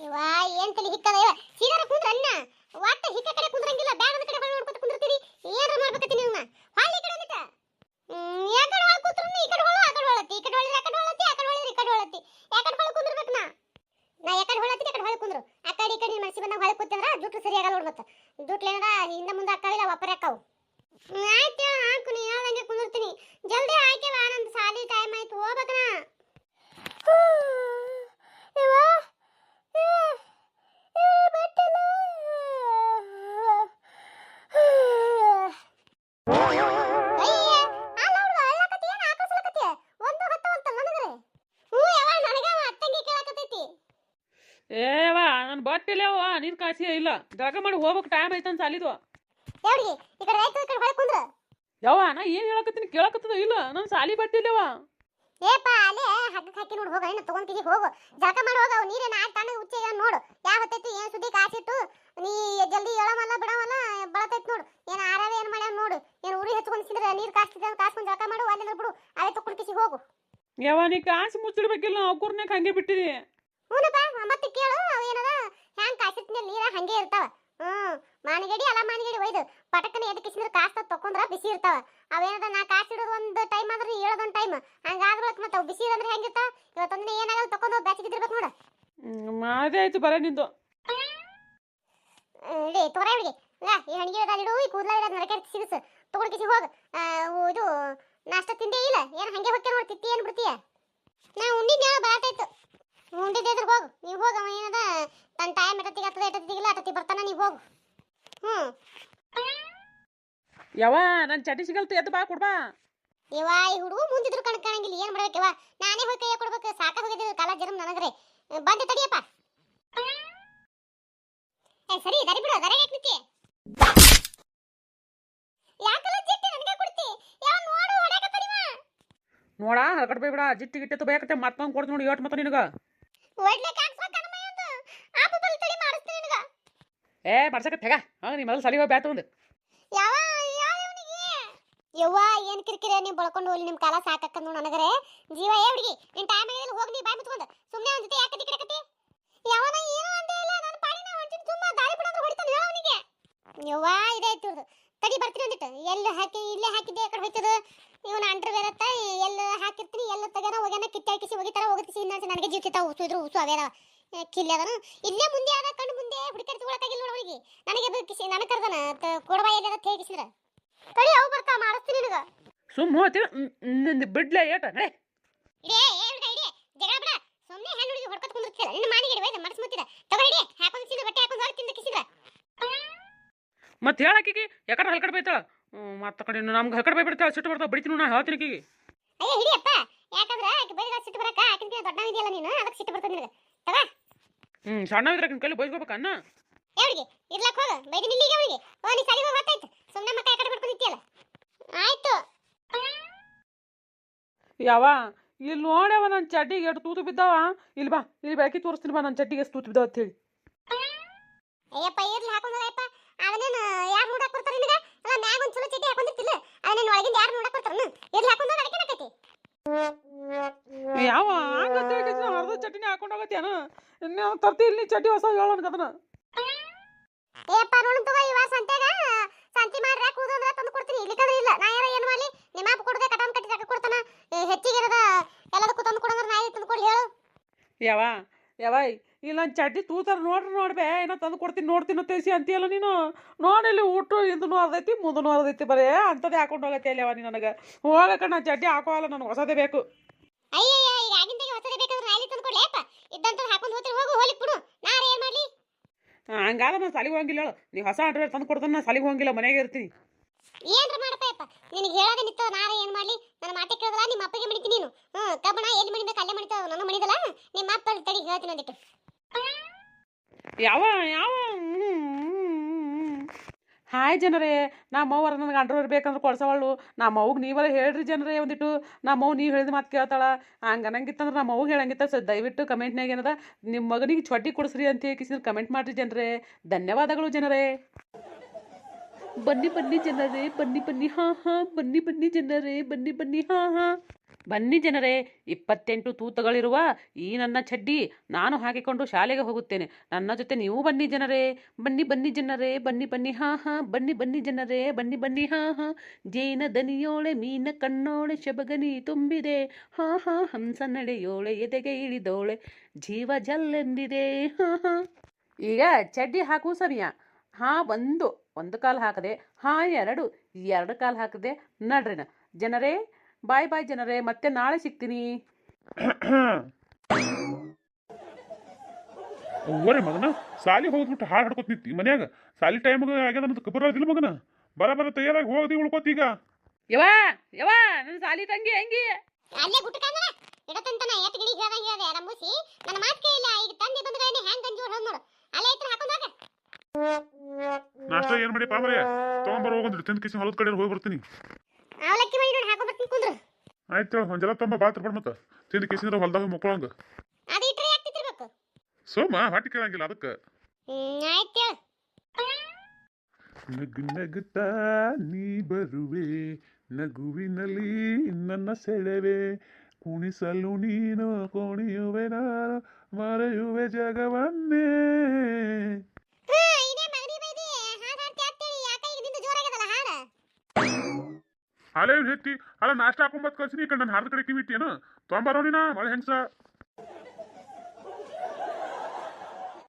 ಇವಾ ಏನ್ ತಲೆ ಹಿಕ್ಕದ? ಇವ ಸೀದಾರ ಕುಂದ್ರ ಅನ್ನ ಒಟ್ಟ ಹಿಕ್ಕ ಕಡೆ ಕುಂದ್ರಂಗಿಲ್ಲ ಬ್ಯಾಗ್ ಒಂದ್ ಕಡೆ ಹೊಳ್ ನೋಡ್ಕೊತ ಕುಂದಿರ್ತೀರಿ ಏನ್ರ ಮಾಡ್ಬೇಕತ್ತಿ ನೀವು ಹೊಳ್ಳಿ ಕಡೆ ಒಂದಿಟ. ಹ್ಮ್ ಯಾ ಕಡೆ ಹೊಳ ಕೂತ್ರು ಈ ಕಡೆ ಹೊಳ, ಆ ಕಡೆ ಹೊಳತಿ ಈ ಕಡೆ ಹೊಳಿದ್ರೆ ಆ ಕಡೆ ಹೊಳತಿ ಆ ಕಡೆ ಹೊಳಿದ್ರೆ ಈ ಕಡೆ ಹೊಳತಿ ಯಾಕಡೆ ಹೊಳ ಕುಂದ್ರಬೇಕು ನಾ? ನಾ ಯಾಕಡೆ ಹೊಳತಿ ಯಾಕಡೆ ಕಡೆ ಹೊಳ ಕುಂದ್ರು? ಆ ಕಡೆ ಈ ಕಡೆ ನಿನ್ ಮನಸ್ಸಿ ಬಂದಾಗ ಹೊಳ ಕೂತಂದ್ರ ಜುಟ್ಟು ಸರಿಯಾಗಲ್ಲ ಆಗಲ್ಲ ಮತ್ತೆ. ಮತ್ತ ಜುಟ್ಲೇನದ, ಹಿಂದ ಮುಂದೆ ಅಕ್ಕಾವಿಲ್ಲ ಒಪ್ಪರೆ ಅಕ್ಕಾವು. ಆಯ್ತು ಹೇಳು, ಹಾಕು ನೀ ಹೇಳ್ದಂಗೆ ಕುಂದಿರ್ತೀನಿ ಜಲ್ದಿ ಆಯ್ಕೆವ ನಂದು ಸಾಲಿ ಟೈಮ್ ಆಯ್ತು ಹೋಗ್ಬೇಕನ ಇವ ಏವ ನನ್ನ ಬಟ್ಟಿಲೇವ ನೀನ್ ಕಾಸಿ ಇಲ್ಲ. ಜಳಕ ಮಾಡಿ ಹೋಗ್ಬೇಕು ಟೈಮ್ ಐತಂತ ಸಾಲಿದು. ಯವ್ವ ನಾ ಏನ್ ಹೇಳಕತ್ತೀನಿ ಕೇಳಕತ್ತದ ಇಲ್ಲ ನಾನು ಸಾಲಿ ಬಟ್ಟಿಲೇವ ಏಪ ಅಲ್ಲೇ ಹಗ್ಗಕ್ಕೆ ಹಾಕಿ ನೋಡಿ ಹೋಗ ಇನ್ನು ಹೋಗು. ಮಾಡಿ ಹೋಗ ನೀರೇನ ತಣ್ಣಗೆ ಉಚ್ಚೆ ನೋಡು ಯಾವ ಹೊತ್ತೈತಿ ಏನ್ ಸುದ್ದಿ ಕಾಸಿಟ್ಟು ನೀ ಜಲ್ದಿ ಹೇಳಮಲ್ಲ ಬಿಡಮಲ್ಲ ಬಳತೈತಿ ನೋಡು ಏನ್ ಆರಾವೆ ಏನ್ ಮಾಡ್ಯಾನ ನೋಡು ಏನ್ ಉರಿ ಹಚ್ಕೊಂಡ್ ಸಿಂದ್ರೆ ನೀರ್ ಕಾಸ್ತಿದ್ದ ಕಾಸ್ಕೊಂಡ್ ಜಳಕ ಮಾಡು ಅಲ್ಲಿಂದ ಬಿಡು ಅವೇ ತಕೊಂಡ್ ಕಿಸಿ ಹೋಗು ಯವ್ವ ನೀ ಕಾಸು ಮುಚ್ಚಿಡ್ಬೇಕಿಲ್ಲ ಅವ್ಕೂರ್ನ್ಯಾಗ ಹಂಗೆ ಬಿಟ್ಟಿದಿ. ಹ್ಞೂನಪ್ಪ ಮತ್ತೆ ಕೇಳು ಅವು ಏನದ ಹ್ಯಾಂಗ್ ನೀರ ಹಂಗೆ ಇರ್ತಾವ. ಹ್ಮ್ ಮಾನಿಗಡಿ ಅಲ್ಲ ಮಾನಿಗಡಿ ಒಯ್ದು. ಪಟಕನ ಎದಕ್ಕೆ ಕಿಸಿದ್ರೆ ಕಾಸ್ ತಕೊಂಡ್ರ ಬಿಸಿ ಇರ್ತಾವ. ಅವೇನದ ನಾ ಕಾಸು ಇಡೋದು ಒಂದು ಟೈಮ್ ಆದ್ರೆ ಹೇಳೋದೊಂದು ಟೈಮ್. ಹಂಗಾದ್ರು ಮತ್ತೆ ಅವು ಬಿಸಿ ಅಂದ್ರೆ ಹೆಂಗಿರ್ತಾವ ಇವತ್ತೊಂದಿನ ಏನಾಗಲ್ಲ ತಕೊಂಡು ಬ್ಯಾಚಿಗಿದ್ದಿರ್ಬೇಕು ನೋಡು. ಮಾದೇ ಆಯ್ತು ಬರ ನಿಂದು. ಇಡಿ ತೋರ ಇಲ್ಲ ಈ ಹಣಿಗೆ ಇಡು ಈ ಕೂದಲ ಇರೋದು ನರಕೆ ಸಿಗಸ್. ತಗೊಂಡು ಕಿಸಿ ಹೋಗು ಇದು ನಾಷ್ಟ ತಿಂದೇ ಇಲ್ಲ. ಏನು ಹಂಗೆ ಹೊಕ್ಕೆ ನೋಡಿ ತಿತ್ತಿ ಏನು ಬಿಡ್ತೀಯ? ನಾ ಉಂಡಿದ್ದ ಬರಾತಾಯ್ತು ಉಂಡಿದ್ದೆ ಹೋಗು. ನೀವು ಹೋಗ ಅವ ಏನದ ತನ್ನ ಟೈಮ್ ಎಟ್ಟತ್ತಿಗೆ ಹತ್ತದ ಎಟ್ಟತ್ತಿಗಿಲ್ಲ ಅಟ್ಟತ್ತಿ ಬರ್ತಾನ ನೀವು ಹೋಗು. ಹ್ಞೂ ಯವ್ವ ನನ್ನ ಚಟಿ ಸಿಗಲ್ತು ಎದ್ದು ಬಾ ಕೊಡ್ಬಾ. ಇವ ಈ ಹುಡುಗ ಮುಂದಿದ್ರು ಕಣ್ ಕಾಣಂಗಿಲ್ಲ ಏನು ಮಾಡ್ಬೇಕಿವ ನಾನೇ ಹೋಗಿ ಕೈಯ ಕೊಡ್ಬೇಕು ಸಾಕ ಹೋಗಿದ್ದು ಕಾಲ ಜರ್ಮ್ ನನಗ್ರೆ. ಬಂದೆ ತಡಿಯಪ್ಪ. ಏ ಸರಿ ದರಿ ಬಿಡು ದರ ಯಾಕೆ ನಿಂತಿ ಯಾಕಲ್ಲ ಜಿಟ್ಟಿ ನನಗೆ ಕೊಡ್ತಿ ಯಾವ ನೋಡು ಹೊಡ್ಯಾಕ ತಡಿವ ನೋಡ ಹರ್ಕಟ್ ಬೇಡ ಜಿಟ್ಟಿ ಗಿಟ್ಟಿ ಬೇಕತ್ತೆ ಮತ್ತೊಂದು ಕೊಡ್ತು ನೋಡಿ ಏಟ್ ಮತ್ತ ನಿನಗ. ಏ ಮಾಡ್ಸಕ ತೆಗ ಹಂಗ ನೀ ಮೊದಲು ಸಲಿ ಹೋಗಿ ಬ್ಯಾತ ಒಂದು ಯಾವ ಯವ್ವ ಏನ್ ಕಿರಿಕಿರಿ ನೀವು ಬಳ್ಕೊಂಡು ಹೋಗ್ಲಿ ನಿಮ್ಮ ಕಾಲ ಸಾಕಕ್ಕ ನೋಡು ನನಗರೆ. ಜೀವ ಏ ಹುಡುಗಿ ನಿನ್ ಟೈಮ್ ಆಗಿಲ್ಲ ಹೋಗಿ ನೀ ಬಾಯ್ ಮುಚ್ಕೊಂಡು. ಸುಮ್ಮನೆ ಒಂದ್ ಜೊತೆ ಯಾಕೆ ಕಟ್ಟಿ ಯಾವನ ಏನು ಅಂತ ಇಲ್ಲ ನನ್ನ ಪಾಡಿನ ಹೊಂಟಿನ ಸುಮ್ಮ ದಾರಿ ಬಿಡಂದ್ರೆ ಹೊಡಿತಾನೆ ಹೇಳ ಅವನಿಗೆ. ಯವ್ವ ಇದೆ ಇತ್ತು ತಡಿ ಬರ್ತೀನಿ ಒಂದಿಟ್ಟು ಎಲ್ಲಿ ಹಾಕಿ ಇಲ್ಲೇ ಹಾಕಿದ್ದೆ ಕಡೆ ಹೋಯ್ತದ. ಇವನ ಅಂಡ್ರ್ ಬೇರತ್ತ ಎಲ್ಲ ಹಾಕಿರ್ತೀನಿ ಎಲ್ಲ ತಗೋ ಹೋಗ್ಯಾನ ಕಿತ್ತಾಕಿಸಿ ಹೋಗಿತಾರ ಹೋಗಿಸಿ ಇನ್ನೊಂದ್ಸ ನನಗೆ ಜೀವಿತ ಉಸು ಇದ್ರು ಉಸು ಅವೇನ ಕಿಲ್ಲಿ ಅದನು. ಇಲ್ಲೇ ಮುಂದೆ ಆದ ಕಣ್ಣು ಮುಂದೆ ಹುಡುಕರ್ ತಗೊಳಕಾಗಿಲ್ಲ ನೋಡಿ ಅವಳಿಗೆ ನನಗೆ ಕಿಸಿ ನನಗೆ ಕರ್ದನ ಕೊಡಬಾ ಎಲ್ಲ ತೇಗಿಸಿದ್ರ ತಡಿ ಅವು ಬರ್ತಾ ಮಾಡಿಸ್ತೀನಿ ನಿನಗ. ಸುಮ್ಮ ಹೋತಿ ನಿಂದ ಬಿಡ್ಲೆ ಏಟ ನಡೆ. ಇಡೇ ಏ ಹುಡುಗ ಇಡೇ ಜಗಳ ಬಿಡ. ಸುಮ್ಮನೆ ಹೆಣ್ಣು ಹುಡುಗಿ ಹೊಡ್ಕೊತ ಕುಂದಿರ್ತಿಲ್ಲ ನಿನ್ನ ಮಾನಿಗೆ ಒಯ್ದು ಮನಸ್ಸು ಮುತ್ತಿದ ತಗೋ ಇಡೇ ಹಾಕೊಂಡು ಸಿದ ಬಟ್ಟೆ ಹಾಕೊಂಡು ಹೊರಗೆ ತಿಂದ ಕಿಸಿದ್ರ ಮತ್ತೆ ಹೇಳಾಕಿಗೆ ಯಾಕಡೆ ಹಲ್ಕಡೆ ಬೈತಾಳ. ಮತ್ತೆ ಕಡೆ ನಮ್ಗೆ ಹಲ್ಕಡೆ ಬೈ ಬಿಡ್ತಾಳ ಸಿಟ್ಟು ಬರ್ತಾವ ಬಿಡ್ತೀನಿ ನಾ ಹೇಳ್ತೀನಿ ಆಕಿಗೆ. ಅಯ್ಯ ಹಿಡಿಯಪ್ಪ ಯಾಕಂದ್ರೆ ಆಕೆ ಬೈದ ಸಿಟ್ಟು ಬರಕ ಆಕಿನ ದೊಡ್ಡವ ಇದೆಯಲ್ಲ ನೀನು ಅದಕ್ಕೆ ಸಿಟ್ಟು ಬರ್ತದೆ ನಿನಗೆ. ತಗೋ. ಹ್ಞೂ ಸಣ್ಣ ಇದ್ರೆ ಕೈಲಿ ಬೈಸ್ಕೋಬೇಕು ಅನ್ನ? ಹುಡುಗಿ ಇರ್ಲಕ್ ಹೋಗ ಬೈದು ನಿಲ್ಲಿಗೆ ಅವಳಿಗೆ ಓ ನೀ ಸರಿ ಹೋಗಿ ಹೊತ್ತಾಯ್ತು. ಸುಮ್ಮನೆ ಮಕ್ಕ ಯಾಕಡೆ ಬಿಡ್ಕೊಂಡು ನಿಂತಿಯಲ್ಲ ಆಯ್ತು ಯಾವ ಇಲ್ಲಿ ನೋಡ್ಯವ ನನ್ನ ಚಡ್ಡಿಗೆ ಎಷ್ಟು ತೂತು ಬಿದ್ದಾವ. ಇಲ್ಲಿ ಬಾ ಇಲ್ಲಿ ಬೆಳಕಿ ತೋರಿಸ್ತೀನಿ ಬಾ ನನ್ನ ಚಡ್ಡಿಗೆ ಎಷ್ಟು ತೂತು ಬಿದ್ದಾವ ಅಂತ ಹೇಳಿ. ಅಯ್ಯಪ್ಪ ಇರ್ಲಿ ಹಾಕೊಂಡಾಯ್ಪ ಅದನ್ನೇನು ಯಾರು ನೋಡಕ್ ಬರ್ತಾರೆ ನಿನಗ? ಅಲ್ಲ ಮ್ಯಾಗ ಒಂದು ಚಲೋ ಚಡ್ಡಿ ಹಾಕೊಂಡಿರ್ತಿಲ್ಲ ಅದನ್ನ ಒಳಗಿಂದ ಯಾರು ನೋಡಕ್ ಬರ್ತಾರ? ಇರ್ಲಿ ಹಾಕೊಂಡು ಅದಕ್ಕೆ ನಾಕೈತಿ ಯಾವ ಹಂಗಂತ ಹೇಳಿ ಅರ್ಧ ಚಟ್ನಿ ಹಾಕೊಂಡು ಹೋಗತ್ತೇನ ಇನ್ನು ತರ್ತಿ ಇಲ್ಲಿ ಚಡ್ಡಿ ಹೊಸ ಹೇಳೋಣ ಕದನ ಏಪ್ಪ ನೋಡು ತಗೋ ಇವ ಸಂತೆಗ ಸಂತಿ ಮಾಡ್ರ ಕೂದು ಅಂದ್ರ ತಂದು ಕೊಡ್ತೀನಿ. ಇಲ್ಲಿಕಂದ್ರೆ ಇಲ್ಲ. ನಾ ಯಾರ ಏನು ಮಾಡ್ಲಿ? ನಿಮ್ಮ ಅಪ್ಪ ಕೊಡದೆ ಕಟಾನ್ ಕಟ್ಟಿ ತಕ ಕೊಡ್ತಾನ. ಹೆಚ್ಚಿಗೆ ಇರದ ಎಲ್ಲದಕ್ಕೂ ತಂದು ಕೊಡಂದ್ರೆ ನಾ ತಂದು ಕೊಡಿ ಹೇಳು. ಯಾವ ಯಾವ ಇಲ್ಲ ನನ್ನ ಚಡ್ಡಿ ತೂತಾರ ನೋಡ್ರಿ ನೋಡ್ಬೇ ಏನೋ ತಂದು ಕೊಡ್ತೀನಿ ನೋಡ್ತೀನಿ ತಿಳಿಸಿ ಅಂತೀಯಲ್ಲ ನೀನು? ನೋಡಿಲ್ಲಿ ಊಟ ಹಿಂದೂ ಅರ್ದೈತಿ ಮುಂದೂ ಅರ್ದೈತಿ ಬರೇ ಅಂಥದ್ದೇ ಹಾಕೊಂಡು ಹೋಗತ್ತೆ ಯಾವ ನೀ ನನಗೆ. ಹೋಗಕ್ಕ ನಾನು ಚಡ್ಡಿ ಹಾಕೋಲ್ಲ ನನಗೆ ಹೊಸದೇ ಬೇಕು. ಅಯ್ಯಯ್ಯ ಈಗ ಆಗಿಂದಾಗೆ ಹೊಸದೇ ಬೇಕಾದ್ರೆ ನಾ ಇಲ್ಲಿ ತಂದು ಅಪ್ಪ. ಇದ್ದಂತ ಹಾಕೊಂಡು ಹೋಗ್ತೀರಿ ಹೋಗು ಹೋಲಿಕ್ ಬಿಡು. ನಾರ ಏನು ಮಾಡ್ಲಿ? ಹಂಗಾದ್ರೆ ನಾನು ಸಾಲಿಗೆ ಹೋಗಿಲ್ಲ ನೀ ಹೊಸ ಅಂಡ್ರೆಡ್ ತಂದು ಕೊಡ್ತಾನೆ ನಾನು ಸಾಲಿಗೆ ಹೋಗಂಗಿಲ್ಲ ಮನೆಗೆ ಇರ್ತೀನಿ. ಏನ್ರ ಮಾಡಪ್ಪ ಅಪ್ಪ? ನಿನಗೆ ಹೇಳೋದೇ ನಿಂತ ನಾರ ಏನು ಮಾಡ್ಲಿ? ನನ್ನ ಮಾತೆ ಕೇಳಿದ್ರ ನಿಮ್ಮ ಅಪ್ಪಗೆ ಮಡಿತೀನಿ ನೀನು. ಹ್ಞೂ ಕಬ್ಬಣ ಎಲ್ಲಿ ಮಣಿಬೇಕು ಅಲ್ಲೇ ಮಡಿತಾವ ನನ್ನ ಮಣಿದಲ್ಲ? ನಿಮ್ಮ ಅಪ್ಪ ತಡಿ ಹೇಳ್ತೀನಿ ಅಂದಿಟ್ಟು ಯಾವ ಯಾವ? ಹಾಯ್ ಜನರೇ, ನಮ್ಮ ಅವ್ವರ ನನಗೆ ಅಂಡ್ರವೇರ್ ಬೇಕಂದ್ರೆ ಕೊಡ್ಸವಳು. ನಮ್ಮ ನೀವಲ್ಲ ಹೇಳ್ರಿ ಜನರೇ ಒಂದಿಟ್ಟು. ನಮ್ಮ ಅವ್ವ ನೀವು ಹೇಳಿದ ಮಾತು ಕೇಳ್ತಾಳ. ಹಂಗೆ ಅನ್ನಂಗಿತ್ತಂದ್ರೆ ನಮ್ಮ ಹೇಳಂಗಿತ್ತ. ಸರ್ ದಯವಿಟ್ಟು ಕಮೆಂಟ್ನಾಗ ಏನದ ನಿಮ್ಮ ಮಗನಿಗೆ ಚೊಟ್ಟಿ ಕೊಡಿಸ್ರಿ ಅಂತ ಹೇಳಿ ಕಮೆಂಟ್ ಮಾಡಿರಿ ಜನರೇ. ಧನ್ಯವಾದಗಳು ಜನರೇ. ಬನ್ನಿ ಬನ್ನಿ ಜನರೇ, ಬನ್ನಿ ಬನ್ನಿ, ಹಾ ಹಾ, ಬನ್ನಿ ಬನ್ನಿ ಜನರೇ, ಬನ್ನಿ ಬನ್ನಿ, ಹಾ ಹಾ. ಬನ್ನಿ ಜನರೇ, ಇಪ್ಪತ್ತೆಂಟು ತೂತಗಳಿರುವ ಈ ನನ್ನ ಚಡ್ಡಿ ನಾನು ಹಾಕಿಕೊಂಡು ಶಾಲೆಗೆ ಹೋಗುತ್ತೇನೆ. ನನ್ನ ಜೊತೆ ನೀವು ಬನ್ನಿ ಜನರೇ, ಬನ್ನಿ ಬನ್ನಿ ಜನರೇ, ಬನ್ನಿ ಬನ್ನಿ, ಹಾ ಹಾ, ಬನ್ನಿ ಬನ್ನಿ ಜನರೇ, ಬನ್ನಿ ಬನ್ನಿ, ಹಾ ಹಾ. ಜೇನ ದನಿಯೋಳೆ, ಮೀನ ಕಣ್ಣೋಳೆ ಶಬಗನಿ ತುಂಬಿದೆ. ಹಾ ಹಾ, ಹಂಸ ನಡೆಯೋಳೆ, ಎದೆಗೆ ಇಳಿದೋಳೆ, ಜೀವ ಜಲ್ಲೆಂದಿದೆ. ಹಾ ಹಾ. ಈಗ ಚಡ್ಡಿ ಹಾಕು ಸಮಯ. ಹಾ ಒಂದು ಒಂದು ಕಾಲು ಹಾಕದೆ ಹಾ ಎರಡು ಎರಡು ಕಾಲು ಹಾಕದೆ ನಡ್ರಿನ ಜನರೇ ಬಾಯ್ ಬಾಯ್ ಜನರೇ ಮತ್ತೆ ನಾಳೆ ಸಿಗ್ತೀನಿ. ಓರಿ ಮಗನ ಸಾಲಿ ಹೋಗ್ಬಿಟ್ಟು ಹಾಡು ಹಾಡ್ಕೊತ ನಿಂತಿ ಮನ್ಯಾಗ. ಸಾಲಿ ಟೈಮ್ ಆಗ್ಯದ ಅಂತ ಬರೋದಿಲ್ಲ ಮಗನ. ಬರ ಬರ ತಯಾರಾಗಿ ಹೋಗದಿ ಉಳ್ಕೋತೀಗ ಯವಾ ಯವಾ ನನ್ನ ಸಾಲಿ ತಂಗಿ ಹೆಂಗಿ? ಅಲ್ಲೇ ಗುಟ್ಟಕಂದ್ರ ಇಡತಂತನ ಎತ್ ಗಿಡಿ ಹೇಳ್ದಂಗ ಹೇಳ್ದೆ ರಂಬೂಸಿ ನನ್ನ ಮಾತ್ ಕೇಳಿಲ್ಲ ಈಗ ಪಾಮರೆ ತಗೊಂಬರ್ ಹೋಗಂದ್ರೆ ತಿಂದ ಕಿಸಿ ಹೊಲದ ಕಡೆ ಹೋಗಿ ಬರ್ತೀನಿ. ಅವಲಕ್ಕಿ ಮಾಡಿ ನೋಡಿ ಬರ್ತೀನಿ ಕುಂದ್ರು. ಆಯ್ತು ಒಂದ್ ತುಂಬ ತೊಂಬ ಬಾತ್ ಬಿಡ್ ಮತ್ತ. ತಿಂದ ಕಿಸಿಂದ್ರ ಹೊಲ್ದಾಗ ಮುಕ್ಕೊಳಂಗ. ಅದು ಇಟ್ರೆ ಯಾಕೆ ಸೋಮ ಹಾಟಿ ಕೇಳಂಗಿಲ್ಲ ಅದಕ್ಕೆ. ಆಯ್ತು ನಗು ನಗುತ್ತಾ ನೀ ಬರುವೆ ನಗುವಿನಲ್ಲಿ ನನ್ನ ಸೆಳೆವೆ. ಕುಣಿಸಲು ನೀನು ಕುಣಿಯುವೆ ನಾನು ಮರೆಯುವೆ ಜಗವನ್ನೇ ಹಾ ಇದೇ ಮಗನಿ ಬೈದಿ ಹಾಡ್ ಹಾಡ್ತಿ ಅಂತೇಳಿ ಯಾಕ ಈಗ ನಿಂದು ಜೋರಾಗ್ಯದಲ್ಲ ಹಾಡ ಅಲ್ಲೇ ಹೆಚ್ಚಿ ಅಲ್ಲ ನಾಷ್ಟ ಹಾಕೊಂಬತ್ ಕಳ್ಸಿನಿ, ಈ ಕಡೆ ನನ್ನ ಹಾರ್ದ ಕಡೆ ಕಿವಿಟ್ಟಿಯೇನು. ತೊಂಬರೋ ನೀನ ಮಳೆ ಹೆಂಗ್ಸ?